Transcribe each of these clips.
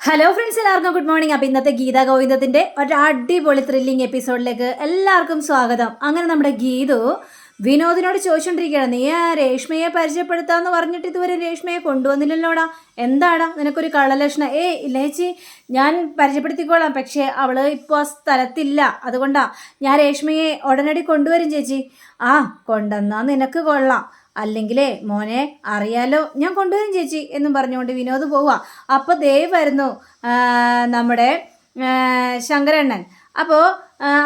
Hello friends എല്ലാവർക്കും good morning അപ്പോൾ ഇന്നത്തെ ഗീതാ ഗോവിന്ദത്തിന്റെ ഒരു അടിപൊളി ത്രില്ലിംഗ് എപ്പിസോഡിലേക്ക് എല്ലാവർക്കും സ്വാഗതം. അങ്ങനെ നമ്മുടെ ഗീതു വിനോദിനോട് ചോദിച്ചുകൊണ്ടിരിക്കുകയാണ് നീ ആ രേഷ്മയെ പരിചയപ്പെടുത്താമെന്ന് പറഞ്ഞിട്ട് ഇതുവരെ രേഷ്മയെ കൊണ്ടുവന്നില്ലല്ലോടാ? എന്താടാ? നിനക്കൊരു കള്ളലക്ഷണം. ഏ ഇല്ലേച്ചി ഞാൻ പരിചയപ്പെടുത്തിക്കോളാം. പക്ഷേ അവൾ ഇപ്പോൾ സ്ഥലത്തില്ല. അതുകൊണ്ടാ ഞാൻ രേഷ്മയെ ഉടനടി കൊണ്ടുവരും ചേച്ചി. ആ കൊണ്ടുവന്നാൽ നിനക്ക് കൊള്ളാം. അല്ലെങ്കിലേ മോനെ അറിയാലോ ഞാൻ കൊണ്ടുവരും ചേച്ചി എന്നും പറഞ്ഞുകൊണ്ട് വിനോദ് പോവുക അപ്പോൾ ദേവ് വരുന്നു നമ്മുടെ ശങ്കരണ്ണൻ. അപ്പോൾ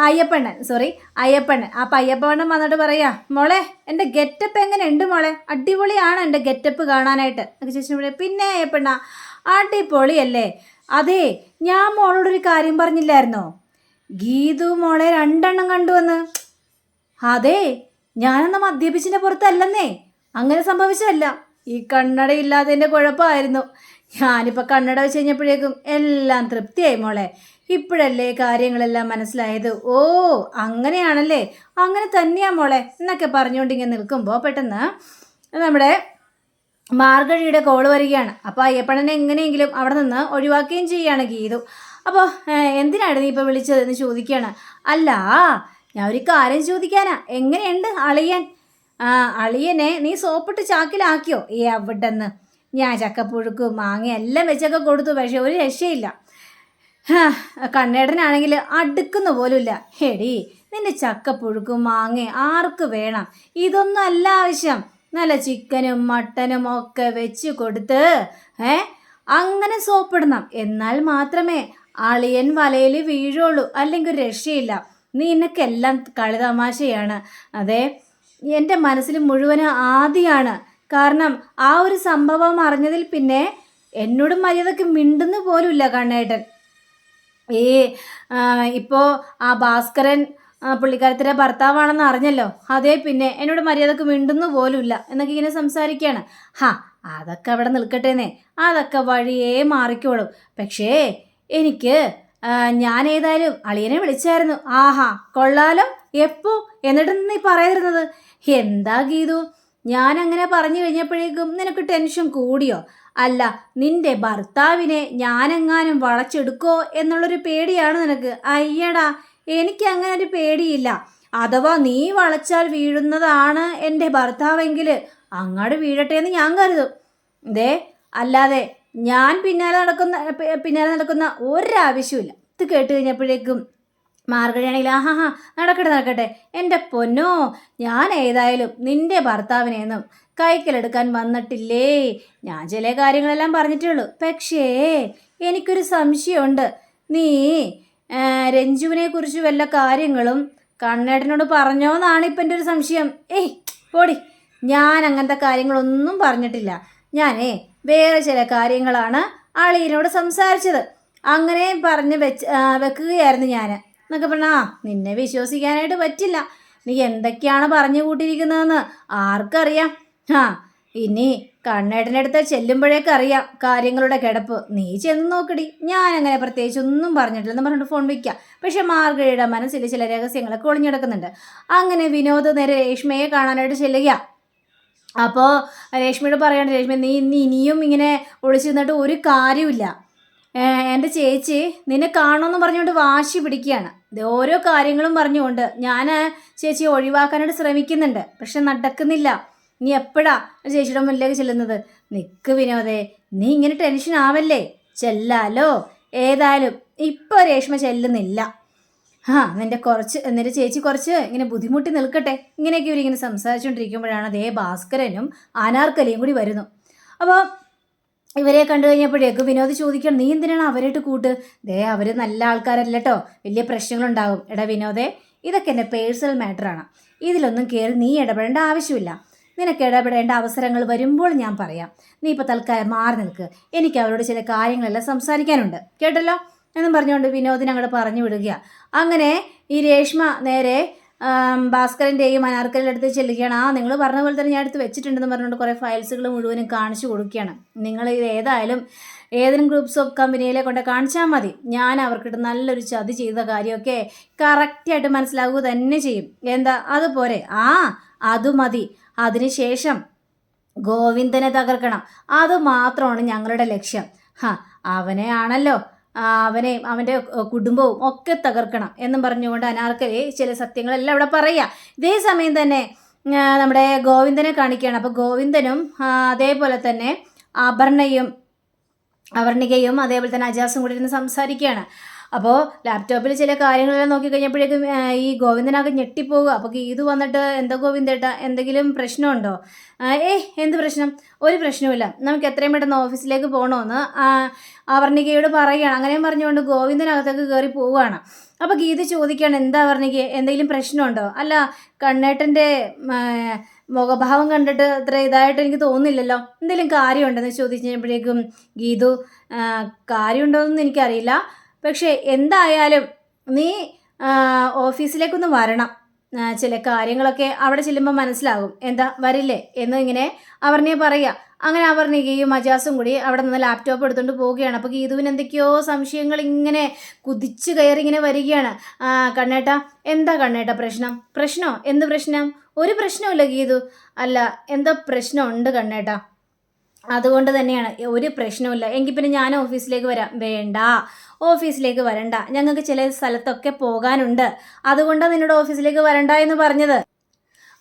അയ്യപ്പണ്ണൻ സോറി അയ്യപ്പണ്ണൻ. അപ്പൊ അയ്യപ്പണ്ണൻ വന്നിട്ട് പറയാ മോളെ എന്റെ ഗെറ്റപ്പ് എങ്ങനെ ഉണ്ട് മോളെ? അടിപൊളിയാണ് എന്റെ ഗെറ്റപ്പ് കാണാനായിട്ട്. ചേച്ചി പിന്നെ അയ്യപ്പണ്ണ അടിപൊളിയല്ലേ? അതെ ഞാൻ മോളോടൊരു കാര്യം പറഞ്ഞില്ലായിരുന്നോ? ഗീതു മോളെ രണ്ടെണ്ണം കണ്ടുവന്ന് അതെ ഞാനെന്ന മദ്യപിച്ചിന്റെ പുറത്തല്ലെന്നേ. അങ്ങനെ സംഭവിച്ചതല്ല. ഈ കണ്ണട ഇല്ലാത്തതിന്റെ കുഴപ്പമായിരുന്നു. ഞാനിപ്പോൾ കണ്ണട വെച്ച് കഴിഞ്ഞപ്പോഴേക്കും എല്ലാം തൃപ്തിയായി മോളെ. ഇപ്പോഴല്ലേ കാര്യങ്ങളെല്ലാം മനസ്സിലായത്? ഓ അങ്ങനെയാണല്ലേ? അങ്ങനെ തന്നെയാ മോളെ എന്നൊക്കെ പറഞ്ഞുകൊണ്ട് ഇങ്ങനെ നിൽക്കുമ്പോൾ പെട്ടെന്ന് നമ്മുടെ മാർഗഴിയുടെ കോൾ വരികയാണ്. അപ്പോൾ അയ്യപ്പണനെ എങ്ങനെയെങ്കിലും അവിടെ നിന്ന് ഒഴിവാക്കുകയും ചെയ്യുകയാണ് ഗീതു. അപ്പോൾ എന്തിനാണ് നീ ഇപ്പോൾ വിളിച്ചതെന്ന് ചോദിക്കുകയാണ്. അല്ല ഞാൻ ഒരു കാര്യം ചോദിക്കാനാ. എങ്ങനെയുണ്ട് അളിയൻ? ആ അളിയനെ നീ സോപ്പിട്ട് ചാക്കിലാക്കിയോ? ഏ അവിടെന്ന്. ഞാൻ ചക്കപ്പുഴുക്കും മാങ്ങ എല്ലാം വെച്ചൊക്കെ കൊടുത്തു പക്ഷെ ഒരു രക്ഷയില്ല. കണ്ണേടനാണെങ്കിൽ അടുക്കുന്ന പോലുമില്ല. ഹെടി നിന്റെ ചക്കപ്പുഴുക്കും മാങ്ങ ആർക്ക് വേണം? ഇതൊന്നും അല്ല ആവശ്യം. നല്ല ചിക്കനും മട്ടനും ഒക്കെ വെച്ച് കൊടുത്ത് ഏ അങ്ങനെ സോപ്പിടണം. എന്നാൽ മാത്രമേ അളിയൻ വലയിൽ വീഴുള്ളൂ. അല്ലെങ്കിൽ രക്ഷയില്ല. നിനക്കെല്ലാം കളിതമാശയാണ് അതെ എന്റെ മനസ്സിൽ മുഴുവനും ആദിയാണ്. കാരണം ആ ഒരു സംഭവം അറിഞ്ഞതിൽ പിന്നെ എന്നോട് മര്യാദയ്ക്ക് മിണ്ടുന്നു പോലുമില്ല കണ്ണേട്ടൻ. ഈ ഇപ്പോൾ ആ ഭാസ്കരൻ പുള്ളിക്കാരത്തിന്റെ ഭർത്താവാണെന്ന് അറിഞ്ഞല്ലോ. അതേ പിന്നെ എന്നോട് മര്യാദയ്ക്ക് മിണ്ടുന്നു പോലുമില്ല എന്നൊക്കെ ഇങ്ങനെ സംസാരിക്കുകയാണ് ഹാ അതൊക്കെ അവിടെ നിൽക്കട്ടേന്നേ. അതൊക്കെ വഴിയേ മാറിക്കോളും. പക്ഷേ എനിക്ക് ഞാൻ ഏതായാലും അളിയനെ വിളിച്ചായിരുന്നു. ആഹാ കൊള്ളാലോ. എപ്പോ? എന്നിട്ട് നീ പറയരുന്നത്? എന്താ ഗീതു? ഞാൻ അങ്ങനെ പറഞ്ഞു കഴിഞ്ഞപ്പോഴേക്കും നിനക്ക് ടെൻഷൻ കൂടിയോ? അല്ല നിന്റെ ഭർത്താവിനെ ഞാനെങ്ങാനും വളച്ചെടുക്കോ എന്നുള്ളൊരു പേടിയാണ് നിനക്ക്. അയ്യടാ എനിക്ക് അങ്ങനെ ഒരു പേടിയില്ല. അഥവാ നീ വളച്ചാൽ വീഴുന്നതാണ് എന്റെ ഭർത്താവെങ്കിൽ അങ്ങോട്ട് വീഴട്ടെ എന്ന് ഞാൻ കരുതും. ദേ അല്ലാതെ ഞാൻ പിന്നാലെ നടക്കുന്ന പിന്നാലെ നടക്കുന്ന ഒരാവശ്യമില്ല ഇത് കേട്ട് കഴിഞ്ഞപ്പോഴേക്കും മാർഗഴിയാണെങ്കിൽ ആഹാ ഹാ നടക്കട്ടെ നടക്കട്ടെ. എന്റെ പൊന്നോ ഞാൻ ഏതായാലും നിന്റെ ഭർത്താവിനെയെന്നും കൈക്കലെടുക്കാൻ വന്നിട്ടില്ലേ? ഞാൻ ചില കാര്യങ്ങളെല്ലാം പറഞ്ഞിട്ടേ ഉള്ളൂ പക്ഷേ എനിക്കൊരു സംശയമുണ്ട്. നീ രഞ്ജുവിനെ കുറിച്ച് വല്ല കാര്യങ്ങളും കണ്ണേട്ടനോട് പറഞ്ഞോന്നാണ് ഇപ്പം എന്റെ ഒരു സംശയം. ഏയ് പോടി. ഞാൻ അങ്ങനത്തെ കാര്യങ്ങളൊന്നും പറഞ്ഞിട്ടില്ല. ഞാനേ വേറെ ചില കാര്യങ്ങളാണ് അളിയനോട് സംസാരിച്ചത്. അങ്ങനെ പറഞ്ഞ് വെച്ച് വെക്കുകയായിരുന്നു ഞാൻ എന്നൊക്കെ പറഞ്ഞാ നിന്നെ വിശ്വസിക്കാനായിട്ട് പറ്റില്ല. നീ എന്തൊക്കെയാണ് പറഞ്ഞു കൂട്ടിയിരിക്കുന്നതെന്ന് ആർക്കറിയാം. ആ ഇനി കണ്ണേട്ടന്റെ അടുത്ത് ചെല്ലുമ്പോഴേക്ക് അറിയാം കാര്യങ്ങളുടെ കിടപ്പ്. നീ ചെന്ന് നോക്കടി. ഞാൻ അങ്ങനെ പ്രത്യേകിച്ച് ഒന്നും പറഞ്ഞിട്ടില്ലെന്ന് പറഞ്ഞിട്ട് ഫോൺ വയ്ക്കുക പക്ഷേ മാർഗഴിയുടെ മനസ്സിൽ ചില രഹസ്യങ്ങളൊക്കെ ഒളിഞ്ഞെടുക്കുന്നുണ്ട്. അങ്ങനെ വിനോദ് നേരെ രേഷ്മയെ കാണാനായിട്ട് ചെല്ലുക അപ്പോൾ രേഷ്മയോട് പറയാണ് രേഷ്മ നീ ഇനി ഇനിയും ഇങ്ങനെ ഒളിച്ചിരുന്നിട്ട് ഒരു കാര്യമില്ല എന്റെ ചേച്ചി നിന്നെ കാണുമെന്ന് പറഞ്ഞുകൊണ്ട് വാശി പിടിക്കുകയാണ്. ഓരോ കാര്യങ്ങളും പറഞ്ഞുകൊണ്ട് ഞാൻ ചേച്ചിയെ ഒഴിവാക്കാനായിട്ട് ശ്രമിക്കുന്നുണ്ട്. പക്ഷെ നടക്കുന്നില്ല. നീ എപ്പോഴാ ചേച്ചിയുടെ മുന്നിലേക്ക് ചെല്ലുന്നത്? നിക്ക് വിനോദേ നീ ഇങ്ങനെ ടെൻഷൻ ആവല്ലേ? ചെല്ലാലോ? ഏതായാലും ഇപ്പോൾ രേഷ്മ ചെല്ലുന്നില്ല. ആ നിന്റെ കുറച്ച് നിന്റെ ചേച്ചി കുറച്ച് ഇങ്ങനെ ബുദ്ധിമുട്ടി നിൽക്കട്ടെ. ഇങ്ങനെയൊക്കെ ഇവരിങ്ങനെ സംസാരിച്ചുകൊണ്ടിരിക്കുമ്പോഴാണ് അതേ ഭാസ്കരനും അനാർക്കലിയും കൂടി വരുന്നു. അപ്പോൾ ഇവരെ കണ്ടു കഴിഞ്ഞപ്പോഴേക്ക് വിനോദ് ചോദിക്കണം നീ എന്തിനാണ് അവരായിട്ട് കൂട്ട്? ദേ അവർ നല്ല ആൾക്കാരല്ല കേട്ടോ വലിയ പ്രശ്നങ്ങളുണ്ടാകും എടാ വിനോദേ ഇതൊക്കെ എന്റെ പേഴ്സണൽ മാറ്ററാണ് ഇതിലൊന്നും കയറി നീ ഇടപെടേണ്ട ആവശ്യമില്ല. നിനക്ക് ഇടപെടേണ്ട അവസരങ്ങൾ വരുമ്പോൾ ഞാൻ പറയാം. നീ ഇപ്പോൾ തൽക്കാലം മാറി നിൽക്ക്. എനിക്ക് അവരോട് ചില കാര്യങ്ങളെല്ലാം സംസാരിക്കാനുണ്ട്. കേട്ടല്ലോ? എന്നും പറഞ്ഞുകൊണ്ട് വിനോദിനെ അങ്ങോട്ട് പറഞ്ഞു വിടുകയാണ് അങ്ങനെ ഈ രേഷ്മ നേരെ ഭാസ്കരന്റെയും അനാർക്കലിന്റെ അടുത്ത് ചെല്ലുകയാണ്. ആ നിങ്ങൾ പറഞ്ഞ പോലെ തന്നെ ഞാൻ എടുത്ത് വെച്ചിട്ടുണ്ടെന്ന് പറഞ്ഞുകൊണ്ട് കുറേ ഫയൽസുകൾ മുഴുവനും കാണിച്ചു കൊടുക്കുകയാണ്. നിങ്ങൾ ഇത് ഏതായാലും ഏതെങ്കിലും ഗ്രൂപ്പ്സ് ഓഫ് കമ്പനിയിലെ കൊണ്ട് കാണിച്ചാൽ മതി. ഞാൻ അവർക്കിട്ട് നല്ലൊരു ചതി ചെയ്ത കാര്യമൊക്കെ കറക്റ്റായിട്ട് മനസ്സിലാവുക തന്നെ ചെയ്യും. എന്താ? അതുപോലെ ആ അത് മതി. അതിനുശേഷം ഗോവിന്ദനെ തകർക്കണം. അത് മാത്രമാണ് ഞങ്ങളുടെ ലക്ഷ്യം. ഹാ അവനെ ആണല്ലോ അവനെയും അവന്റെ കുടുംബവും ഒക്കെ തകർക്കണം എന്നും പറഞ്ഞുകൊണ്ട് അനാർക്കലി ചില സത്യങ്ങളെല്ലാം അവിടെ പറയുക ഇതേ സമയം തന്നെ നമ്മുടെ ഗോവിന്ദനെ കാണിക്കുകയാണ്. അപ്പോൾ ഗോവിന്ദനും അതേപോലെ തന്നെ അപർണയും അവർണികയും അതേപോലെ തന്നെ അജാസും കൂടി ഇരുന്ന് സംസാരിക്കുകയാണ്. അപ്പോൾ ലാപ്ടോപ്പിൽ ചില കാര്യങ്ങളെല്ലാം നോക്കി കഴിഞ്ഞപ്പോഴേക്കും ഈ ഗോവിന്ദനാകെ ഞെട്ടിപ്പോകുക അപ്പോൾ ഗീതു വന്നിട്ട് എന്താ ഗോവിന്ദേട്ട എന്തെങ്കിലും പ്രശ്നമുണ്ടോ? ഏ എന്ത് പ്രശ്നം? ഒരു പ്രശ്നവുമില്ല. നമുക്ക് എത്രയും പെട്ടെന്ന് ഓഫീസിലേക്ക് പോകണമെന്ന് അവർണികയോട് പറയുകയാണ് അങ്ങനെയും പറഞ്ഞുകൊണ്ട് ഗോവിന്ദനകത്തേക്ക് കയറി പോവുകയാണ്. അപ്പോൾ ഗീത ചോദിക്കുകയാണ് എന്താ അവർണിക എന്തെങ്കിലും പ്രശ്നമുണ്ടോ? അല്ല കണ്ണേട്ടന്റെ മുഖഭാവം കണ്ടിട്ട് അത്ര ഇതായിട്ട് എനിക്ക് തോന്നുന്നില്ലല്ലോ. എന്തെങ്കിലും കാര്യമുണ്ടെന്ന് ചോദിച്ചപ്പോഴേക്കും ഗീതു കാര്യമുണ്ടോ എന്നൊന്നും എനിക്കറിയില്ല. പക്ഷേ എന്തായാലും നീ ഓഫീസിലേക്കൊന്ന് വരണം. ചില കാര്യങ്ങളൊക്കെ അവിടെ ചെല്ലുമ്പോൾ മനസ്സിലാകും. എന്താ വരില്ലേ? എന്ന് ഇങ്ങനെ അവർണിയെ പറയുക. അങ്ങനെ അവർണികയും മജാസും കൂടി അവിടെ നിന്ന് ലാപ്ടോപ്പ് എടുത്തുകൊണ്ട് പോവുകയാണ്. അപ്പോൾ ഗീതുവിന് എന്തൊക്കെയോ സംശയങ്ങൾ ഇങ്ങനെ കുതിച്ച് കയറി ഇങ്ങനെ വരികയാണ്. കണ്ണേട്ട എന്താ കണ്ണേട്ട പ്രശ്നം? പ്രശ്നോ? എന്ത് പ്രശ്നം? ഒരു പ്രശ്നമില്ല ഗീതു. അല്ല എന്താ പ്രശ്നമുണ്ട് കണ്ണേട്ട. അതുകൊണ്ട് തന്നെയാണ് ഒരു പ്രശ്നവുമില്ല. എങ്കിൽ പിന്നെ ഞാൻ ഓഫീസിലേക്ക് വരാം. വേണ്ട. ഓഫീസിലേക്ക് വരണ്ട. ഞങ്ങൾക്ക് ചില സ്ഥലത്തൊക്കെ പോകാനുണ്ട്. അതുകൊണ്ടാണ് നിന്നോട് ഓഫീസിലേക്ക് വരണ്ട എന്ന് പറഞ്ഞത്.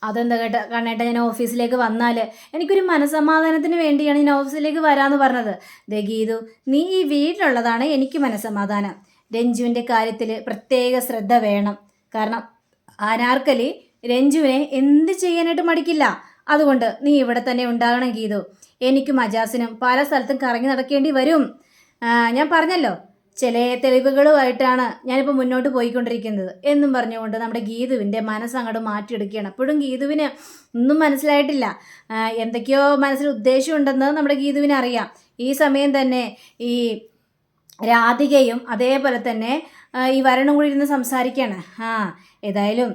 അതെന്താ കേട്ട കണ്ണേട്ട ഞാൻ ഓഫീസിലേക്ക് വന്നാൽ എനിക്കൊരു മനസമാധാനത്തിന് വേണ്ടിയാണ് ഞാൻ ഓഫീസിലേക്ക് വരാമെന്ന് പറഞ്ഞത്. ദേ ഗീതു നീ ഈ വീട്ടിലുള്ളതാണ് എനിക്ക് മനസമാധാനം രഞ്ജുവിന്റെ കാര്യത്തിൽ പ്രത്യേക ശ്രദ്ധ വേണം. കാരണം അനാർക്കലി രഞ്ജുവിനെ എന്ത് ചെയ്യാനായിട്ട് മടിക്കില്ല. അതുകൊണ്ട് നീ ഇവിടെ തന്നെ ഉണ്ടാകണം ഗീതു. എനിക്കും അജാസിനും പല സ്ഥലത്തും കറങ്ങി നടക്കേണ്ടി വരും. ഞാൻ പറഞ്ഞല്ലോ ചില തെളിവുകളുമായിട്ടാണ് ഞാനിപ്പോൾ മുന്നോട്ട് പോയിക്കൊണ്ടിരിക്കുന്നത്. എന്നും പറഞ്ഞുകൊണ്ട് നമ്മുടെ ഗീതുവിന്റെ മനസ്സങ്ങോട്ട് മാറ്റിയെടുക്കുകയാണ്. അപ്പോഴും ഗീതുവിന് ഒന്നും മനസ്സിലായിട്ടില്ല. എന്തൊക്കെയോ മനസ്സിൽ ഉദ്ദേശമുണ്ടെന്ന് നമ്മുടെ ഗീതുവിന് അറിയാം. ഈ സമയം തന്നെ ഈ രാധികയും അതേപോലെ തന്നെ ഈ വരണും കൂടി ഇരുന്ന് സംസാരിക്കുകയാണ്. ആ ഏതായാലും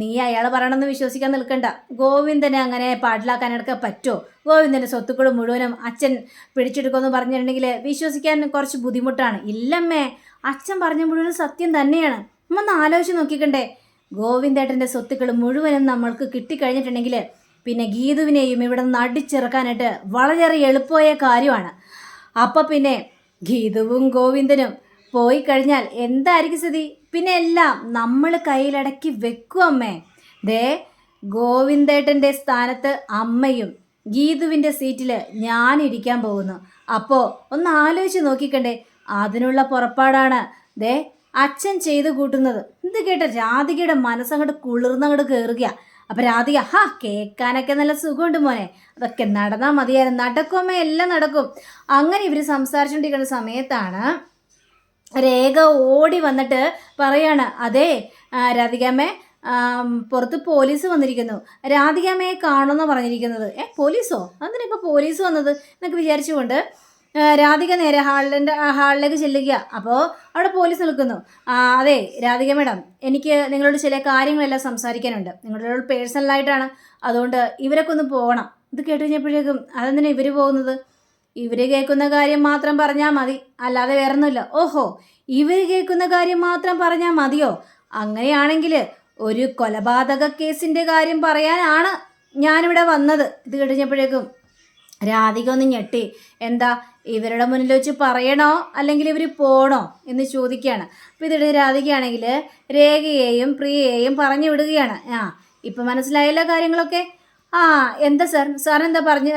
നീ അയാൾ പറയണമെന്ന് വിശ്വസിക്കാൻ നിൽക്കണ്ട. ഗോവിന്ദനെ അങ്ങനെ പാട്ടിലാക്കാനെടുക്കാൻ പറ്റുമോ? ഗോവിന്ദന്റെ സ്വത്തുക്കൾ മുഴുവനും അച്ഛൻ പിടിച്ചെടുക്കുമെന്ന് പറഞ്ഞിട്ടുണ്ടെങ്കിൽ വിശ്വസിക്കാൻ കുറച്ച് ബുദ്ധിമുട്ടാണ്. ഇല്ലമ്മേ അച്ഛൻ പറഞ്ഞ മുഴുവനും സത്യം തന്നെയാണ്. നമ്മൊന്ന് ആലോചിച്ച് നോക്കിക്കണ്ടേ. ഗോവിന്ദേട്ടന്റെ സ്വത്തുക്കൾ മുഴുവനും നമ്മൾക്ക് കിട്ടിക്കഴിഞ്ഞിട്ടുണ്ടെങ്കിൽ പിന്നെ ഗീതുവിനെയും ഇവിടെ നിന്ന് അടിച്ചിറക്കാനായിട്ട് വളരെയേറെ എളുപ്പമായ കാര്യമാണ്. അപ്പം പിന്നെ ഗീതുവും ഗോവിന്ദനും പോയി കഴിഞ്ഞാൽ എന്തായിരിക്കും സ്ഥിതി? പിന്നെ എല്ലാം നമ്മൾ കയ്യിലടക്കി വെക്കും അമ്മേ. ദേ ഗോവിന്ദേട്ടന്റെ സ്ഥാനത്ത് അമ്മയും ഗീതുവിന്റെ സീറ്റിൽ ഞാൻ ഇരിക്കാൻ പോകുന്നു. അപ്പോൾ ഒന്ന് ആലോചിച്ച് നോക്കിക്കണ്ടേ. അതിനുള്ള പുറപ്പാടാണ്. ദേ അച്ഛൻ ചെയ്തു കൂട്ടുന്നത്. ഇത് കേട്ട രാധികയുടെ മനസ്സങ്ങോട്ട് കുളിർന്നങ്ങോട്ട് കയറുക അപ്പം രാധിക ഹാ കേൾക്കാനൊക്കെ നല്ല സുഖമുണ്ട് മോനെ. അതൊക്കെ നടന്നാൽ മതിയായിരുന്നു. നടക്കുമേ എല്ലാം നടക്കും. അങ്ങനെ ഇവർ സംസാരിച്ചുകൊണ്ടിരിക്കുന്ന സമയത്താണ് രേഖ ഓടി വന്നിട്ട് പറയാണ് അതെ രാധികമ്മേ പുറത്ത് പോലീസ് വന്നിരിക്കുന്നു. രാധികാമ്മയെ കാണുമെന്ന് പറഞ്ഞിരിക്കുന്നത്. ഏ പോലീസോ? അതിന് ഇപ്പോൾ പോലീസ് വന്നത് എന്നൊക്കെ വിചാരിച്ചുകൊണ്ട് രാധിക നേരെ ഹാളിന്റെ ഹാളിലേക്ക് ചെല്ലുക അപ്പോൾ അവിടെ പോലീസ് നിൽക്കുന്നു. അതെ രാധിക മേഡം എനിക്ക് നിങ്ങളോട് ചില കാര്യങ്ങളെല്ലാം സംസാരിക്കാനുണ്ട്. നിങ്ങളോട് പേഴ്സണലായിട്ടാണ് അതുകൊണ്ട് ഇവരൊക്കെ ഒന്ന് പോകണം. ഇത് കേട്ട് കഴിഞ്ഞപ്പോഴേക്കും അതെന്തിനാ ഇവർ പോകുന്നത്? ഇവർ കേൾക്കുന്ന കാര്യം മാത്രം പറഞ്ഞാൽ മതി. അല്ലാതെ വേറൊന്നുമില്ല. ഓഹോ ഇവർ കേൾക്കുന്ന കാര്യം മാത്രം പറഞ്ഞാൽ മതിയോ? അങ്ങനെയാണെങ്കിൽ ഒരു കൊലപാതക കേസിന്റെ കാര്യം പറയാനാണ് ഞാനിവിടെ വന്നത്. ഇത് കഴിഞ്ഞപ്പോഴേക്കും രാധിക ഒന്ന് ഞെട്ടി. എന്താ ഇവരുടെ മുന്നിൽ വെച്ച് പറയണോ അല്ലെങ്കിൽ ഇവർ പോണോ എന്ന് ചോദിക്കുകയാണ്. അപ്പോൾ ഇതിടെ രാധികയാണെങ്കിൽ രേഖയെയും പ്രിയയെയും പറഞ്ഞു വിടുകയാണ്. ആ ഇപ്പം മനസ്സിലായല്ലോ കാര്യങ്ങളൊക്കെ? ആ എന്താ സാർ? സാർ എന്താ പറഞ്ഞ്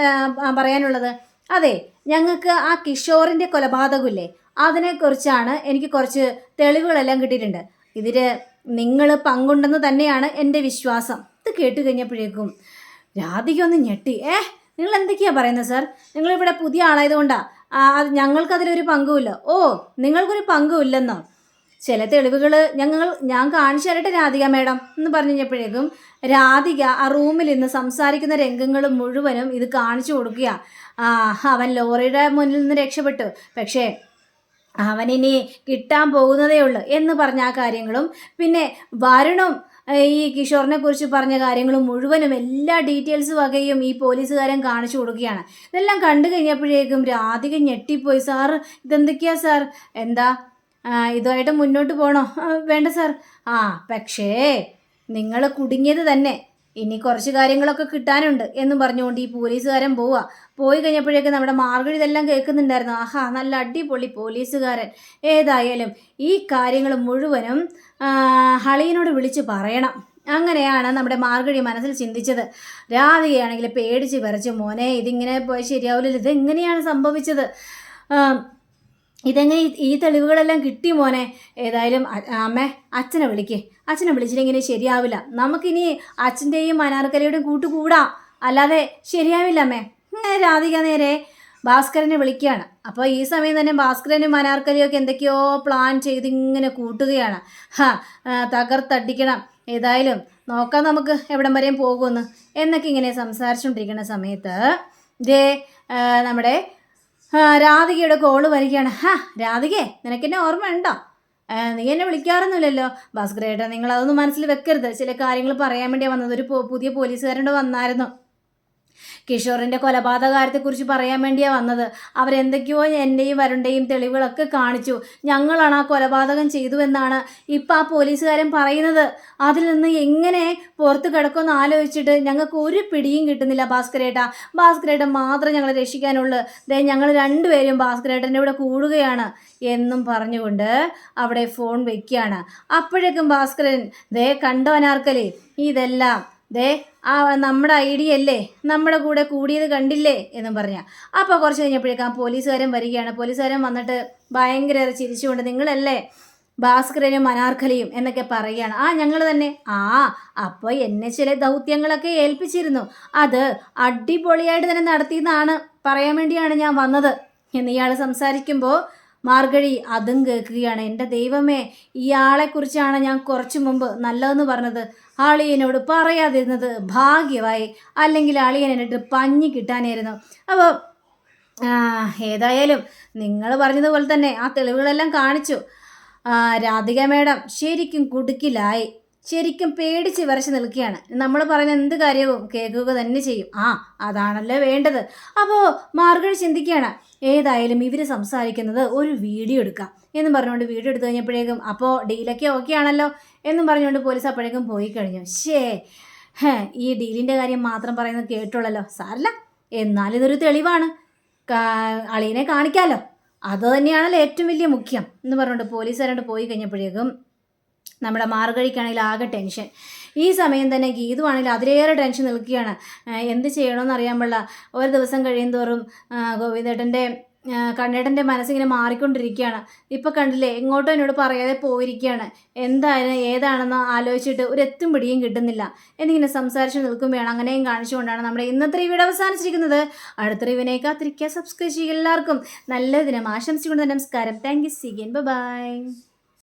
പറയാനുള്ളത്? അതെ ഞങ്ങൾക്ക് ആ കിഷോറിന്റെ കൊലപാതകമില്ലേ? അതിനെക്കുറിച്ചാണ് എനിക്ക് കുറച്ച് തെളിവുകളെല്ലാം കിട്ടിയിട്ടുണ്ട്. ഇതിൽ നിങ്ങൾ പങ്കുണ്ടെന്ന് തന്നെയാണ് എന്റെ വിശ്വാസം. ഇത് കേട്ട് കഴിഞ്ഞപ്പോഴേക്കും രാധിക ഒന്ന് ഞെട്ടി. ഏ നിങ്ങൾ എന്തൊക്കെയാ പറയുന്നത് സാർ? നിങ്ങളിവിടെ പുതിയ ആളായതുകൊണ്ടാ. ആ, അത് ഞങ്ങൾക്കതിലൊരു പങ്കുമില്ല. ഓ നിങ്ങൾക്കൊരു പങ്കുമില്ലെന്നോ? ചില തെളിവുകൾ ഞങ്ങൾ ഞാൻ കാണിച്ചു തരട്ടെ രാധിക മേഡം എന്ന് പറഞ്ഞു കഴിഞ്ഞപ്പോഴേക്കും രാധിക ആ റൂമിൽ നിന്ന് സംസാരിക്കുന്ന രംഗങ്ങൾ മുഴുവനും ഇത് കാണിച്ചു കൊടുക്കുക അവൻ ലോറിയുടെ മുന്നിൽ നിന്ന് രക്ഷപ്പെട്ടു. പക്ഷേ അവനിനി കിട്ടാൻ പോകുന്നതേ ഉള്ളൂ എന്ന് പറഞ്ഞ ആ കാര്യങ്ങളും പിന്നെ വരുണും ഈ കിഷോറിനെ കുറിച്ച് പറഞ്ഞ കാര്യങ്ങളും മുഴുവനും എല്ലാ ഡീറ്റെയിൽസ് വകയും ഈ പോലീസുകാരൻ കാണിച്ചു കൊടുക്കുകയാണ്. ഇതെല്ലാം കണ്ടു കഴിഞ്ഞപ്പോഴേക്കും രാധിക ഞെട്ടിപ്പോയി. സാർ ഇതെന്തൊക്കെയാ സാർ? എന്താ? ഇതുമായിട്ട് മുന്നോട്ട് പോകണോ വേണ്ട സാർ. ആ പക്ഷേ നിങ്ങൾ കുടുങ്ങിയത് തന്നെ. ഇനി കുറച്ച് കാര്യങ്ങളൊക്കെ കിട്ടാനുണ്ട് എന്നും പറഞ്ഞുകൊണ്ട് ഈ പോലീസുകാരൻ പോവുക പോയി കഴിഞ്ഞപ്പോഴേക്കും നമ്മുടെ മാർഗഴി ഇതെല്ലാം കേൾക്കുന്നുണ്ടായിരുന്നു. ആഹാ നല്ല അടിപൊളി പോലീസുകാരൻ. ഏതായാലും ഈ കാര്യങ്ങൾ മുഴുവനും ഹളിയനോട് വിളിച്ച് പറയണം. അങ്ങനെയാണ് നമ്മുടെ മാർഗഴി മനസ്സിൽ ചിന്തിച്ചത്. രാധികയാണെങ്കിൽ പേടിച്ച് വിറച്ച് മോനെ ഇതിങ്ങനെ പോയി ശരിയാവില്ല ഇതെങ്ങനെയാണ് സംഭവിച്ചത്? ഇതെങ്ങനെ ഈ- തെളിവുകളെല്ലാം കിട്ടി മോനെ? ഏതായാലും അമ്മ അച്ഛനെ വിളിക്കേ. അച്ഛനെ വിളിച്ചില്ലെങ്കിൽ ശരിയാവില്ല. നമുക്കിനി അച്ഛന്റെയും അനാർക്കലയുടെയും കൂട്ടുകൂടാം അല്ലാതെ ശരിയാവില്ല അമ്മേ. രാധിക നേരെ ഭാസ്കരനെ വിളിക്കുകയാണ്. അപ്പോൾ ഈ സമയം തന്നെ ഭാസ്കരനും അനാർക്കലിയൊക്കെ എന്തൊക്കെയോ പ്ലാൻ ചെയ്ത് ഇങ്ങനെ കൂട്ടുകയാണ്. ഹാ തകർത്തടിക്കണം. ഏതായാലും നോക്കാം നമുക്ക് എവിടം വരെയും പോകുമെന്ന്. എന്നൊക്കെ ഇങ്ങനെ സംസാരിച്ചുകൊണ്ടിരിക്കുന്ന സമയത്ത് ഇതേ നമ്മുടെ രാധികയുടെ കോൾ വരികയാണ്. ഹാ രാധികേ നിനക്കെന്നെ ഓർമ്മയുണ്ടോ നീ എന്നെ വിളിക്കാറൊന്നുമില്ലല്ലോ. ഭാസ്കരേട്ടാ നിങ്ങൾ അതൊന്നും മനസ്സിൽ വെക്കരുത്. ചില കാര്യങ്ങൾ പറയാൻ വേണ്ടിയാണ് വന്നത്. ഒരു പുതിയ പോലീസുകാരന്റെ വന്നായിരുന്നു. കിഷോറിന്റെ കൊലപാതകാരത്തെക്കുറിച്ച് പറയാൻ വേണ്ടിയാണ് വന്നത്. അവരെന്തൊക്കെയോ എന്റെയും വരുണ്ടെയും തെളിവുകളൊക്കെ കാണിച്ചു. ഞങ്ങളാണ് ആ കൊലപാതകം ചെയ്തു എന്നാണ് ഇപ്പം ആ പോലീസുകാരൻ പറയുന്നത്. അതിൽ നിന്ന് എങ്ങനെ പുറത്ത് കിടക്കുമെന്ന് ആലോചിച്ചിട്ട് ഞങ്ങൾക്ക് ഒരു പിടിയും കിട്ടുന്നില്ല ഭാസ്കരേട്ട. ഭാസ്കരേട്ട മാത്രം ഞങ്ങളെ രക്ഷിക്കാനുള്ളൂ. ദേ ഞങ്ങൾ രണ്ടുപേരും ഭാസ്കരേട്ടന്റെ ഇവിടെ കൂടുകയാണ് എന്നും പറഞ്ഞുകൊണ്ട് അവിടെ ഫോൺ വെക്കുകയാണ്. അപ്പോഴേക്കും ഭാസ്കരൻ ദേ കണ്ടോ അനാർക്കലി ഇതെല്ലാം ദേ ആ നമ്മുടെ ഐ ഡി അല്ലേ? നമ്മുടെ കൂടെ കൂടിയത് കണ്ടില്ലേ? എന്നും പറഞ്ഞ. അപ്പോൾ കുറച്ച് കഴിഞ്ഞപ്പോഴേക്കും പോലീസുകാരൻ വരികയാണ്. പോലീസുകാരൻ വന്നിട്ട് ഭയങ്കര ചിരിച്ചുകൊണ്ട് നിങ്ങളല്ലേ ഭാസ്കരനും അനാർക്കലിയും എന്നൊക്കെ പറയുകയാണ്. ആ ഞങ്ങൾ തന്നെ. ആ അപ്പോൾ എന്നെ ചില ദൗത്യങ്ങളൊക്കെ ഏൽപ്പിച്ചിരുന്നു. അത് അടിപൊളിയായിട്ട് തന്നെ നടത്തിയെന്നാണ് പറയാൻ വേണ്ടിയാണ് ഞാൻ വന്നത്. എന്നിയാൾ സംസാരിക്കുമ്പോൾ മാർഗഴി അതും കേൾക്കുകയാണ്. എന്റെ ദൈവമേ ഇയാളെക്കുറിച്ചാണ് ഞാൻ കുറച്ചു മുമ്പ് നല്ലതെന്ന് പറഞ്ഞത്. അളിയനോട് പറയാതിരുന്നത് ഭാഗ്യമായി അല്ലെങ്കിൽ അളിയൻ എന്നിട്ട് പഞ്ഞി കിട്ടാനായിരുന്നു. അപ്പോൾ ഏതായാലും നിങ്ങൾ പറഞ്ഞതുപോലെ തന്നെ ആ തെളിവുകളെല്ലാം കാണിച്ചു. രാധിക മേഡം ശരിക്കും കുടുക്കിലായി. ശരിക്കും പേടിച്ച് വിറച്ച് നിൽക്കുകയാണ്. നമ്മൾ പറയുന്ന എന്ത് കാര്യവും കേൾക്കുക തന്നെ ചെയ്യും. ആ അതാണല്ലോ വേണ്ടത്. അപ്പോൾ മാർഗഴി ചിന്തിക്കുകയാണ് ഏതായാലും ഇവർ സംസാരിക്കുന്നത് ഒരു വീഡിയോ എടുക്കാം എന്നും പറഞ്ഞുകൊണ്ട് വീഡിയോ എടുത്തു കഴിഞ്ഞപ്പോഴേക്കും അപ്പോൾ ഡീലൊക്കെ ഓക്കെ ആണല്ലോ? എന്നും പറഞ്ഞുകൊണ്ട് പോലീസ് അപ്പോഴേക്കും പോയി കഴിഞ്ഞു. ഷേ ഹേ, ഈ ഡീലിന്റെ കാര്യം മാത്രം പറയുന്നത് കേട്ടുള്ളല്ലോ സാരല്ല എന്നാലിതൊരു തെളിവാണ്. കാ- അളിയനെ കാണിക്കാമല്ലോ അത് തന്നെയാണല്ലോ ഏറ്റവും വലിയ മുഖ്യം എന്ന് പറഞ്ഞുകൊണ്ട് പോലീസുകാരോട് പോയി കഴിഞ്ഞപ്പോഴേക്കും നമ്മുടെ മാർഗഴിക്കാണെങ്കിൽ ആകെ ടെൻഷൻ. ഈ സമയം തന്നെ ഗീതുവാണെങ്കിൽ അതിലേറെ ടെൻഷൻ നിൽക്കുകയാണ്. എന്ത് ചെയ്യണമെന്ന് അറിയാൻ പാടില്ല. ഒരു ദിവസം കഴിയും തോറും ആ, ഗോവിന്ദേട്ടന്റെ കണ്ണേട്ടന്റെ മനസ്സിങ്ങനെ മാറിക്കൊണ്ടിരിക്കുകയാണ്. ഇപ്പം കണ്ടില്ലേ എങ്ങോട്ടും എന്നോട് പറയാതെ പോയിരിക്കുകയാണ്. എന്തായാലും ഏതാണെന്ന് ആലോചിച്ചിട്ട് ഒരു എത്തും പിടിയും കിട്ടുന്നില്ല. എന്നിങ്ങനെ സംസാരിച്ച് നിൽക്കുമ്പോഴാണ് അങ്ങനെയും കാണിച്ചുകൊണ്ടാണ് നമ്മുടെ ഇന്നത്തെ റിവ്യൂടെ അവസാനിച്ചിരിക്കുന്നത്. അടുത്ത റിവിനെ കാത്തിരിക്കുക. സബ്സ്ക്രൈബ് ചെയ്യുക എല്ലാവർക്കും. നല്ല ദിനം. ആശംസിച്ചുകൊണ്ട് നമസ്കാരം. Thank you സിഗൻ by